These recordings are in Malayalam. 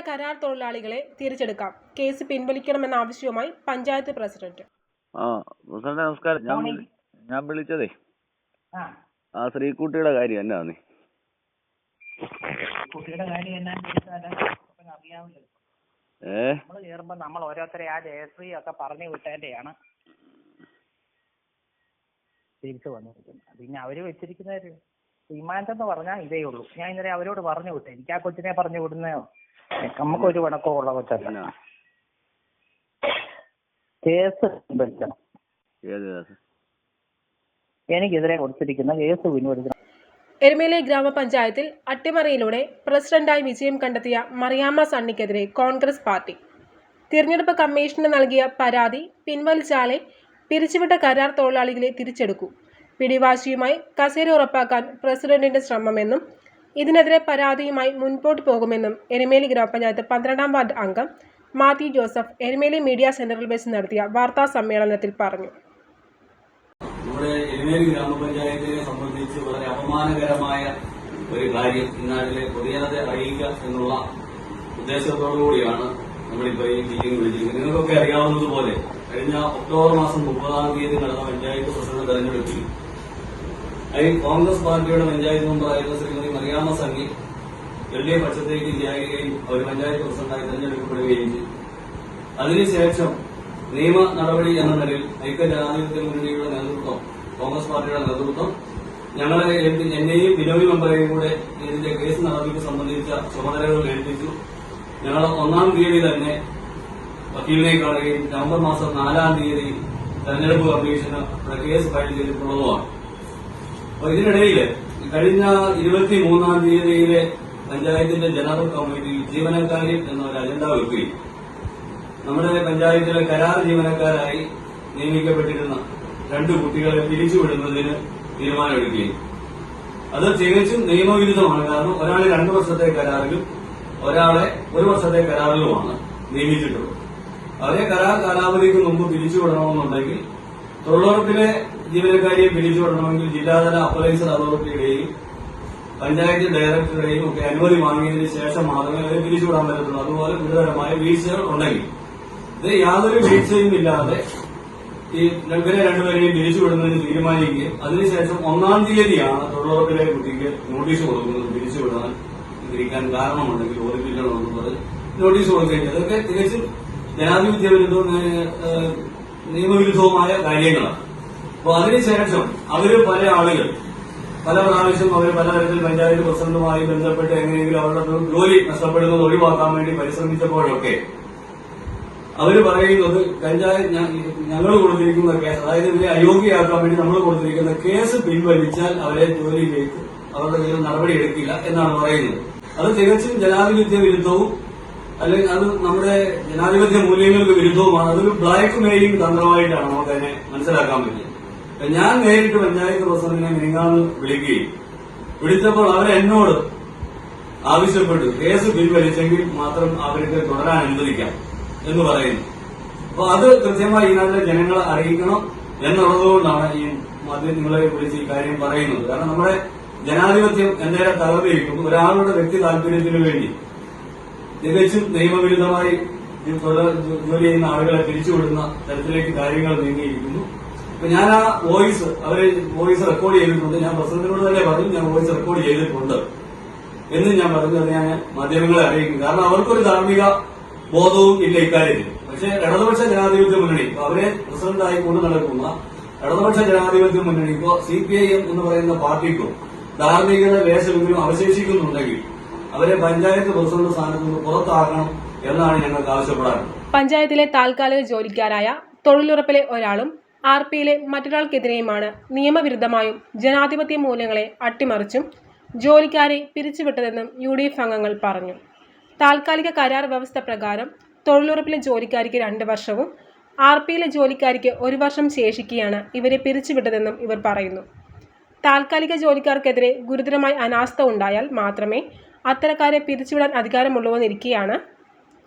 കരാർ തൊഴിലാളികളെ തിരിച്ചെടുക്കാം. കേസ് പിൻവലിക്കണമെന്ന ആവശ്യവുമായി പഞ്ചായത്ത് പ്രസിഡന്റ്. ആ പ്രസിഡന്റ് നമസ്കാരം. ഞാൻ വിളി- ഞാൻ വിളിച്ചതേ. ആ. ശ്രീകുട്ടിയുടെ കാര്യം എന്നാന്ന്? കുട്ടിയുടെ കാര്യം എന്നാന്ന് ചോദിച്ചാൽ നമുക്ക് അറിയാമല്ലോ. ഏ? നമ്മൾ കയറുമ്പോൾ നമ്മൾ ഓരോരുത്തരെ ആ ജയശ്രീ ഒക്കെ പറഞ്ഞു വിട്ടതിന്റെയാണ് തിരിച്ചു വന്നിരിക്കുന്നത്. പിന്നെ അവർ വെച്ചിരിക്കുന്ന ഒരു എന്ന് പറഞ്ഞാൽ ഇതേ ഉള്ളൂ. ഞാൻ ഇന്നലെ അവരോട് പറഞ്ഞു വിട്ടു. എനിക്ക് ആ കൊച്ചിനെ പറഞ്ഞു വിടുന്ന നമുക്കൊരു വണക്കോ ഉള്ള കൊച്ചല്ല കേസ് പിൻവലിക്കണം. ഏത് കേസ്? എനിക്കെതിരെ കൊടുത്തിരിക്കുന്ന കേസ് പിൻവലിക്കണം. എരുമേലി ഗ്രാമപഞ്ചായത്തിൽ അട്ടിമറിയിലൂടെ പ്രസിഡന്റായി വിജയം കണ്ടെത്തിയ മറിയാമ്മ സണ്ണിക്കെതിരെ കോൺഗ്രസ് പാർട്ടി. തിരഞ്ഞെടുപ്പ് കമ്മീഷന് നൽകിയ പരാതി പിൻവലിച്ചാലെ പിരിച്ചുവിട്ട കരാർ തൊഴിലാളികളെ തിരിച്ചെടുക്കൂ. പിടിവാശിയുമായി കസേര ഉറപ്പാക്കാൻ പ്രസിഡന്റിന്റെ ശ്രമമെന്നും ഇതിനെതിരെ പരാതിയുമായി മുൻപോട്ട് പോകുമെന്നും എരുമേലി ഗ്രാമപഞ്ചായത്ത് പന്ത്രണ്ടാം വാർഡ് അംഗം മാത്യു ജോസഫ് എരുമേലി മീഡിയ സെന്ററിൽ വെച്ച് നടത്തിയ വാർത്താ സമ്മേളനത്തിൽ പറഞ്ഞു. നമ്മുടെ എരുമേലി ഗ്രാമപഞ്ചായത്തിനെ സംബന്ധിച്ച് വളരെ അപമാനകരമായ ഒരു കാര്യം ഇന്നാളിലെ പൊതുജനത്തെ അറിയിക്കുക എന്നുള്ള ഉദ്ദേശത്തോടുകൂടിയാണ് നമ്മളിപ്പോ ഈ മീറ്റിംഗ് വിളിച്ചിരിക്കുന്നത്. നിങ്ങൾക്കൊക്കെ അറിയാവുന്നതുപോലെ കഴിഞ്ഞ ഒക്ടോബർ മാസം മുപ്പതാം തീയതി നടന്ന പഞ്ചായത്ത് പ്രസിഡന്റ് തെരഞ്ഞെടുപ്പിൽ അതിൽ കോൺഗ്രസ് പാർട്ടിയുടെ panchayat മെമ്പറായിരുന്ന Shrimati Mariyamma Sanghi L D F പക്ഷത്തേക്ക് ചേരുകയും അവർ പഞ്ചായത്ത് പ്രസിഡന്റായി തെരഞ്ഞെടുക്കപ്പെടുകയും ചെയ്തു. അതിനുശേഷം നിയമ നടപടി എന്ന നിലയിൽ ഐക്യ ജനാധിപത്യ മുന്നണിയുടെ നേതൃത്വം കോൺഗ്രസ് പാർട്ടിയുടെ നേതൃത്വം ഞങ്ങളെ എന്നെയും വിനോദി മെമ്പറേയും കൂടെ ഇതിന്റെ കേസ് നടപടിക്ക് സംബന്ധിച്ച ചുമതലകൾ ഏൽപ്പിച്ചു. ഞങ്ങൾ ഒന്നാം തീയതി തന്നെ വക്കീലിനെ കാണുകയും നവംബർ മാസം നാലാം തീയതി തെരഞ്ഞെടുപ്പ് കമ്മീഷന് കേസ് ഫയൽ ചെയ്തിട്ടുള്ളതുമാണ്. അപ്പൊ ഇതിനിടയിൽ കഴിഞ്ഞ ഇരുപത്തി മൂന്നാം തീയതിയിലെ പഞ്ചായത്തിന്റെ ജനറൽ കമ്മിറ്റിയിൽ ജീവനക്കാരിൽ എന്നൊരു അജണ്ട വെക്കുകയും നമ്മുടെ പഞ്ചായത്തിലെ കരാർ ജീവനക്കാരായി നിയമിക്കപ്പെട്ടിരുന്ന രണ്ട് കുട്ടികളെ പിരിച്ചുവിടുന്നതിന് തീരുമാനമെടുക്കുകയും അത് തികച്ചും നിയമവിരുദ്ധമാണ്. കാരണം ഒരാളെ രണ്ട് വർഷത്തെ കരാറിലും ഒരാളെ ഒരു വർഷത്തെ കരാറിലുമാണ് നിയമിച്ചിട്ടുള്ളത്. അവരെ കരാർ കാലാവധിക്ക് മുമ്പ് പിരിച്ചുവിടണമെന്നുണ്ടെങ്കിൽ തൊഴിലുറപ്പിലെ ജീവനക്കാരിയെ പിരിച്ചുവിടണമെങ്കിൽ ജില്ലാതല അപ്പലൈസർ അതോറിറ്റിയുടെയും പഞ്ചായത്ത് ഡയറക്ടറുടെയും ഒക്കെ അനുമതി വാങ്ങിയതിന് ശേഷം മാത്രമേ അവരെ പിരിച്ചുവിടാൻ പറ്റത്തുള്ളൂ. അതുപോലെ ഗുരുതരമായ വീഴ്ചകൾ ഉണ്ടെങ്കിൽ. ഇത് യാതൊരു വീഴ്ചയും ഇല്ലാതെ ഈ ഇവരെ രണ്ടുപേരെയും പിരിച്ചുവിടുന്നതിന് തീരുമാനിക്കുകയും അതിനുശേഷം ഒന്നാം തീയതിയാണ് തൊഴിലുറപ്പിലെ കുട്ടിക്ക് നോട്ടീസ് കൊടുക്കുന്നത് പിരിച്ചുവിടാൻ ഇരിക്കാൻ കാരണമുണ്ടെങ്കിൽ ഓർപ്പിക്കണമെന്ന് പറഞ്ഞ് നോട്ടീസ് കൊടുക്കുകയും ചെയ്തു ഇതൊക്കെ തികച്ചും ജനാധിപത്യ വിരുദ്ധവും നിയമവിരുദ്ധവുമായ കാര്യങ്ങളാണ്. അപ്പൊ അതിനുശേഷം അവർ പല ആളുകൾ പല പ്രാവശ്യം അവർ പലതരത്തിൽ പഞ്ചായത്ത് പ്രസിഡന്റുമായി ബന്ധപ്പെട്ട് എങ്ങനെയെങ്കിലും അവരുടെ ജോലി നഷ്ടപ്പെടുന്നത് ഒഴിവാക്കാൻ വേണ്ടി പരിശ്രമിച്ചപ്പോഴൊക്കെ അവർ പറയുന്നത് പഞ്ചായത്ത് ഞങ്ങൾ കൊടുത്തിരിക്കുന്ന കേസ് അതായത് ഇവരെ അയോഗ്യയാക്കാൻ വേണ്ടി നമ്മൾ കൊടുത്തിരിക്കുന്ന കേസ് പിൻവലിച്ചാൽ അവരെ ജോലിയിലേക്ക് അവരുടെ കയ്യിൽ നടപടി എടുക്കില്ല എന്നാണ് പറയുന്നത്. അത് തികച്ചും ജനാധിപത്യ വിരുദ്ധവും അല്ലെങ്കിൽ അത് നമ്മുടെ ജനാധിപത്യ മൂല്യങ്ങൾക്ക് വിരുദ്ധവുമാണ്. അതൊരു ബ്ലാക്ക് മെയിലിംഗ് തന്ത്രമായിട്ടാണ് നമുക്ക് അതിനെ മനസ്സിലാക്കാൻ പറ്റുന്നത്. ഞാൻ നേരിട്ട് പഞ്ചായത്ത് പ്രസിഡന്റിനെ മിനിങ്ങാന്ന് വിളിക്കുകയും വിളിച്ചപ്പോൾ അവർ എന്നോട് ആവശ്യപ്പെട്ടു കേസ് പിൻവലിച്ചെങ്കിൽ മാത്രം അവർക്ക് തുടരാൻ അനുവദിക്കാം എന്ന് പറയുന്നു. അപ്പൊ അത് കൃത്യമായി ഇതിനകത്തെ ജനങ്ങളെ അറിയിക്കണം എന്നുള്ളതുകൊണ്ടാണ് ഈ മദ്യം നിങ്ങളെ വിളിച്ച് ഈ കാര്യം പറയുന്നത്. കാരണം നമ്മുടെ ജനാധിപത്യം എന്തേലും തകർന്നിരിക്കും ഒരാളുടെ വ്യക്തി താല്പര്യത്തിന് വേണ്ടി തികച്ചും നിയമവിരുദ്ധമായി ജോലി ചെയ്യുന്ന ആളുകളെ പിരിച്ചുവിടുന്ന തരത്തിലേക്ക് കാര്യങ്ങൾ നീങ്ങിയിരിക്കുന്നു. ഞാൻ ആ വോയിസ് അവർ വോയിസ് റെക്കോർഡ് ചെയ്തിട്ടുണ്ട്. ഞാൻ പ്രസിഡന്റിനോട് തന്നെ പറഞ്ഞു ഞാൻ വോയിസ് റെക്കോർഡ് ചെയ്തിട്ടുണ്ട് എന്ന് ഞാൻ പറഞ്ഞു. ഞാൻ മാധ്യമങ്ങളെ അറിയിക്കും. കാരണം അവർക്കൊരു ധാർമ്മിക ബോധവും ഇല്ല ഇക്കാര്യത്തിൽ. പക്ഷെ ഇടതുപക്ഷ ജനാധിപത്യ മുന്നണി അവരെ പ്രസിഡന്റായി കൊണ്ടു നടക്കുന്ന ഇടതുപക്ഷ ജനാധിപത്യ മുന്നണിക്കോ സി പി ഐ എം എന്ന് പറയുന്ന പാർട്ടിക്കോ ധാർമ്മികത വേഷമെങ്കിലും അവശേഷിക്കുന്നുണ്ടെങ്കിൽ അവരെ പഞ്ചായത്ത് പ്രസിഡന്റ് സ്ഥാനത്ത് നിന്ന് പുറത്താക്കണം എന്നാണ് ഞങ്ങൾക്ക് ആവശ്യപ്പെടാറുള്ളത് പഞ്ചായത്തിലെ താൽക്കാലിക ജോലിക്കാരായ തൊഴിലുറപ്പിലെ ഒരാളും ആർ പിയിലെ മറ്റൊരാൾക്കെതിരെയുമാണ് നിയമവിരുദ്ധമായും ജനാധിപത്യ മൂല്യങ്ങളെ അട്ടിമറിച്ചും ജോലിക്കാരെ പിരിച്ചുവിട്ടതെന്നും യു ഡി എഫ് അംഗങ്ങൾ പറഞ്ഞു. താൽക്കാലിക കരാർ വ്യവസ്ഥ പ്രകാരം തൊഴിലുറപ്പിലെ ജോലിക്കാരിക്ക് രണ്ട് വർഷവും ആർ പിയിലെ ജോലിക്കാരിക്ക് ഒരു വർഷം ശേഷിക്കുകയാണ് ഇവരെ പിരിച്ചുവിട്ടതെന്നും ഇവർ പറയുന്നു. താൽക്കാലിക ജോലിക്കാർക്കെതിരെ ഗുരുതരമായി അനാസ്ഥ ഉണ്ടായാൽ മാത്രമേ അത്തരക്കാരെ പിരിച്ചുവിടാൻ അധികാരമുള്ളൂവെന്നിരിക്കെയാണ്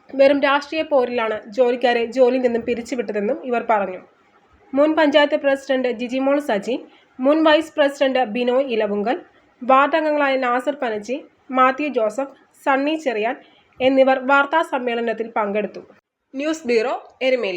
വെറും രാഷ്ട്രീയ പോരിലാണ് ജോലിക്കാരെ ജോലിയിൽ നിന്നും പിരിച്ചുവിട്ടതെന്നും ഇവർ പറഞ്ഞു. മുൻ പഞ്ചായത്ത് പ്രസിഡന്റ് ജിജിമോൾ സജി മുൻ vice president Binoy Elavunkal ward അംഗങ്ങളായ Nasar Panachi Mathew Joseph Sunny Cherian എന്നിവർ വാർത്താ സമ്മേളനത്തിൽ പങ്കെടുത്തു. News bureau Erumeli.